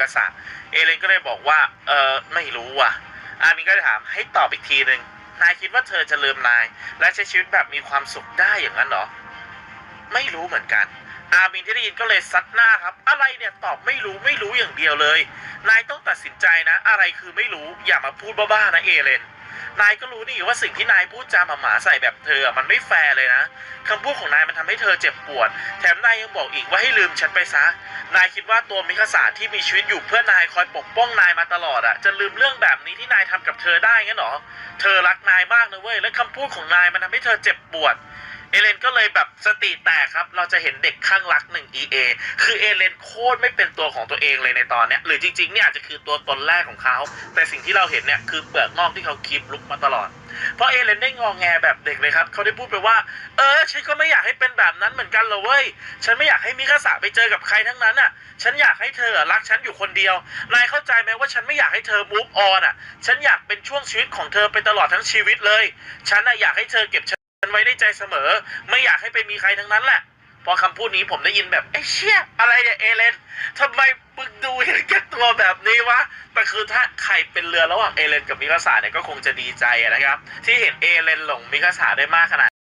กษะเอเลนก็เลยบอกว่า เออไม่รู้ว่ะ อามินก็เลยถามให้ตอบอีกทีหนึ่งนายคิดว่าเธอจะลืมนาย และใช้ชีวิตแบบมีความสุขได้อย่างนั้นเหรอ ไม่รู้เหมือนกัน อามินที่ได้ยินก็เลยซัดหน้าครับ อะไรเนี่ยตอบไม่รู้ไม่รู้อย่างเดียวเลย นายต้องตัดสินใจนะ อะไรคือไม่รู้อย่ามาพูดบ้าๆนะเอเลน นายก็รู้นี่ว่าสิ่งที่นายพูดจาหมาหมาใส่แบบเธออะมันไม่แฟร์เลยนะคำพูดของนายมันทำให้เธอเจ็บปวด แถมนายยังบอกอีกว่าให้ลืมฉันไปซะ นายคิดว่าตัวมิคาสาที่มีชีวิตอยู่เพื่อนายคอยปกป้องนายมาตลอดอะจะลืมเรื่องแบบนี้ที่นายทำกับเธอได้งั้นหรอ เธอรักนายมากนะเว้ย และคำพูดของนายมันทำให้เธอเจ็บปวด เอเลนก็เลยแบบสติแตกครับ เราจะเห็นเด็กข้างรักหนึ่ง EA คือเอเลนโคตรไม่เป็นตัวของตัวเองเลยในตอนเนี้ยหรือจริงๆเนี่ยอาจจะคือตัวตนแรกของเขา แต่สิ่งที่เราเห็นเนี่ยคือเปลือกนอกที่เขาคีบลุกมาตลอด เพราะเอเลนได้งองแงแบบเด็กเลยครับ เขาได้พูดไปว่า เออฉันก็ไม่อยากให้เป็นแบบนั้นเหมือนกันเลยเว้ย ฉันไม่อยากให้มิคาสะไปเจอกับใครทั้งนั้นอะ ฉันอยากให้เธอรักฉันอยู่คนเดียวนายเข้าใจไหมว่าฉันไม่อยากให้เธอ move on อะ ฉันอยากเป็นช่วงชีวิตของเธอไปตลอดทั้งชีวิตเลย ฉันอะอยากให้เธอเก็บ ไว้ในใจเสมอ ไม่อยากให้ไปมีใครทั้งนั้นแหละ พอคำพูดนี้ผมได้ยินแบบไอ้เชี่ยอะไรเนี่ยเอเลนทำไมมึงดูเห็นแก่ตัวแบบนี้วะแต่คือถ้าใครเป็นเรือระหว่างเอเลนกับมิคาสาเนี่ยก็คงจะดีใจนะครับ ที่เห็นเอเลนหลงมิคาสาได้มากขนาด